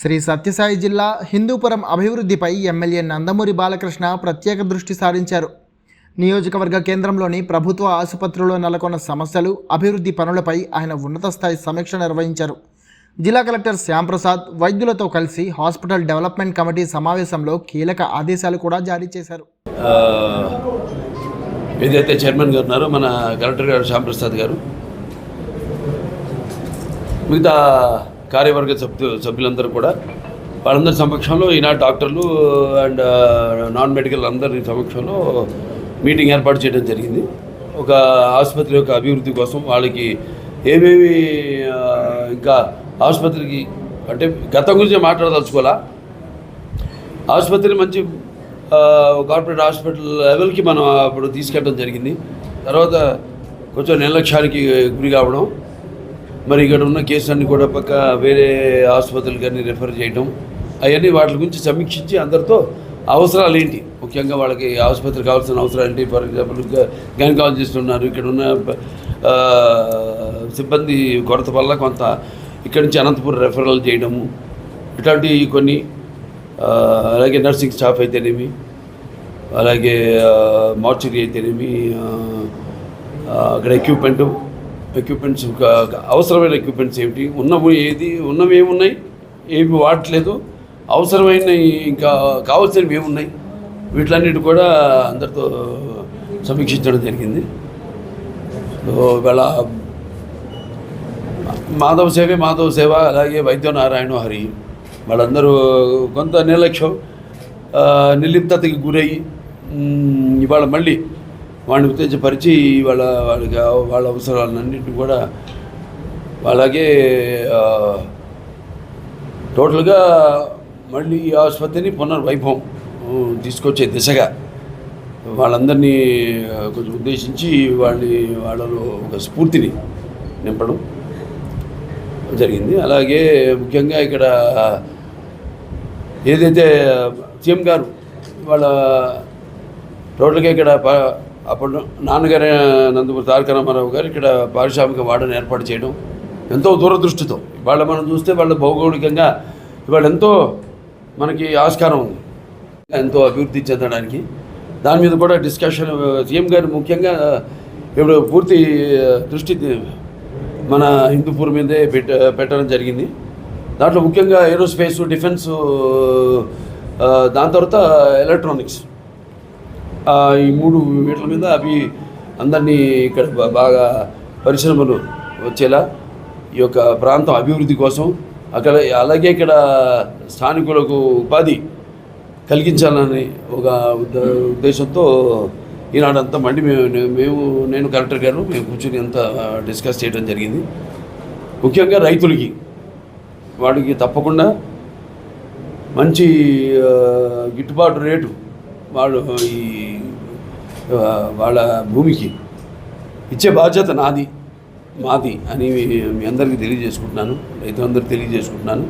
శ్రీ సత్యసాయి జిల్లా హిందూపురం అభివృద్ధిపై ఎమ్మెల్యే నందమూరి బాలకృష్ణ ప్రత్యేక దృష్టి సారించారు. నియోజకవర్గ కేంద్రంలోని ప్రభుత్వ ఆసుపత్రిలో నెలకొన్న సమస్యలు అభివృద్ధి పనులపై ఆయన ఉన్నత స్థాయి సమీక్ష నిర్వహించారు. జిల్లా కలెక్టర్ శ్యాంప్రసాద్ వైద్యులతో కలిసి హాస్పిటల్ డెవలప్మెంట్ కమిటీ సమావేశంలో కీలక ఆదేశాలు కూడా జారీ చేశారు. ఏదైతే చైర్మన్ గారు ఉన్నారో మన కలెక్టర్ గారు శ్యాంప్రసాద్ గారు మిగతా కార్యవర్గ సభ్యు సభ్యులందరూ కూడా వాళ్ళందరి సమక్షంలో ఈనాడు డాక్టర్లు అండ్ నాన్ మెడికల్ అందరి సమక్షంలో మీటింగ్ ఏర్పాటు చేయడం జరిగింది. ఒక ఆసుపత్రి యొక్క అభివృద్ధి కోసం వాళ్ళకి ఏమేమి ఇంకా ఆసుపత్రికి అంటే గతం గురించి మాట్లాడదలుచుకోవాలా? ఆసుపత్రి మంచి కార్పొరేట్ హాస్పిటల్ లెవెల్కి మనం అప్పుడు తీసుకెళ్ళడం జరిగింది. తర్వాత కొంచెం నిర్లక్ష్యానికి గురి కావడం మరి ఇక్కడ ఉన్న కేసులన్నీ కూడా పక్క వేరే ఆసుపత్రులు కానీ రిఫర్ చేయడం అవన్నీ వాటి గురించి సమీక్షించి అందరితో అవసరాలు ఏంటి? ముఖ్యంగా వాళ్ళకి ఆసుపత్రి కావాల్సిన అవసరాలు ఏంటి? ఫర్ ఎగ్జాంపుల్ గైనకాలజిస్ట్ ఉన్నారు ఇక్కడ ఉన్న సిబ్బంది కొరత వల్ల కొంత ఇక్కడి నుంచి అనంతపురం రెఫరల్ చేయడము ఇట్లాంటివి కొన్ని అలాగే నర్సింగ్ స్టాఫ్ అయితేనేమి అలాగే మార్చురీ అయితేనేమి అక్కడ ఎక్విప్మెంట్ ఎక్విప్మెంట్స్ అవసరమైన ఎక్విప్మెంట్స్ ఏమిటి? ఉన్నవి ఏది? ఉన్నవి ఏమున్నాయి? ఏమి వాడట్లేదు. అవసరమైన ఇంకా కావాల్సినవి ఏమున్నాయి? వీటిలన్నిటి కూడా అందరితో సమీక్షించడం జరిగింది. ఇవాళ మాధవ సేవే మాధవ సేవ అలాగే వైద్య నారాయణ హరి వాళ్ళందరూ కొంత నిర్లక్ష్యం ఆ, నిర్లిప్తతకి గురయ్యి ఇవాళ మళ్ళీ వాడిని ఉత్తేజపరిచి వాళ్ళ వాళ్ళకి వాళ్ళ అవసరాలన్నింటినీ కూడా అలాగే టోటల్గా మళ్ళీ ఈ ఆసుపత్రిని పునర్వైభవం తీసుకొచ్చే దిశగా వాళ్ళందరినీ కొంచెం ఉద్దేశించి వాళ్ళని వాళ్ళలో ఒక స్ఫూర్తిని నింపడం జరిగింది. అలాగే ముఖ్యంగా ఇక్కడ ఏదైతే సీఎం గారు వాళ్ళ టోటల్గా ఇక్కడ ప- అప్పుడు నాన్నగారు నందమూరి తారక రామారావు గారు ఇక్కడ పారిశ్రామిక వాడని ఏర్పాటు చేయడం ఎంతో దూరదృష్టితో. వాళ్ళ మనం చూస్తే వాళ్ళ భౌగోళికంగా ఇవాళ ఎంతో మనకి ఆస్కారం ఉంది. ఎంతో అభివృద్ధి చెందడానికి. దాని మీద కూడా డిస్కషన్ సీఎం గారు ముఖ్యంగా ఇప్పుడు పూర్తి దృష్టి మన హిందూపూర్ మీదే పెట్ట పెట్టడం జరిగింది. దాంట్లో ముఖ్యంగా ఏరోస్పేస్ డిఫెన్స్ దాని తర్వాత ఎలక్ట్రానిక్స్. ఈ మూడు వీటి మీద అవి అందరినీ ఇక్కడ బాగా పరిశ్రమలు వచ్చేలా ఈ యొక్క ప్రాంతం అభివృద్ధి కోసం అక్కడ అలాగే ఇక్కడ స్థానికులకు ఉపాధి కలిగించాలని ఒక ఉద్దేశంతో ఈనాడంతా మళ్ళీ మేము మేము నేను కలెక్టర్ గారు మేము కూర్చొని అంతా డిస్కస్ చేయడం జరిగింది. ముఖ్యంగా రైతులకి వాడికి తప్పకుండా మంచి గిట్టుబాటు రేటు వాళ్ళు ఈ వాళ్ళ భూమికి ఇచ్చే బాధ్యత నాది మాది అని మీ అందరికీ తెలియజేసుకుంటున్నాను రైతులందరికీ తెలియజేసుకుంటున్నాను.